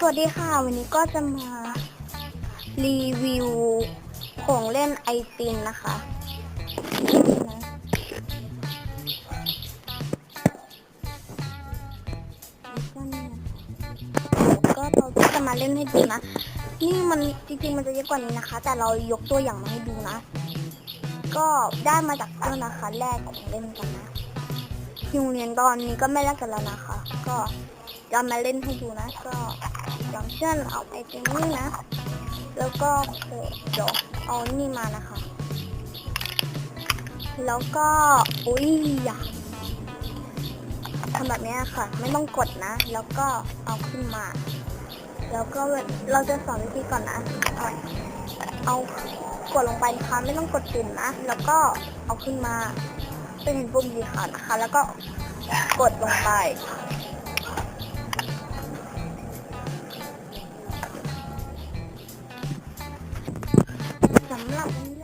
สวัสดีค่ะ วันนี้ก็จะมารีวิวของเล่นไอติมนะคะ ก็เราก็จะมาเล่นให้ดูนะ นี่มันจริงๆมันจะเยอะกว่านี้นะคะ แต่เรายกตัวอย่างมาให้ดูนะ ก็ได้มาจากเพื่อนนะคะ แลกของเล่นกันนะที่โรงเรียนตอนนี้ก็ไม่แลกกันแล้วนะคะ ก็ จะมาเล่นให้ดูนะ ก็อย่างเช่นเอาไอติมนี่นะ แล้วก็เดี๋ยวเอานี่มานะคะ แล้วก็อุ้ยอย่าทำแบบนี้ค่ะ ไม่ต้องกดนะ แล้วก็เอาขึ้นมา แล้วก็เราจะสอนวิธีก่อนนะ เอาเอากดลงไปนะคะไม่ต้องกดปุ่มนะ แล้วก็เอาขึ้นมาเป็นปุ่มสีขาวนะคะ แล้วก็กดลงไป สำหรับวัน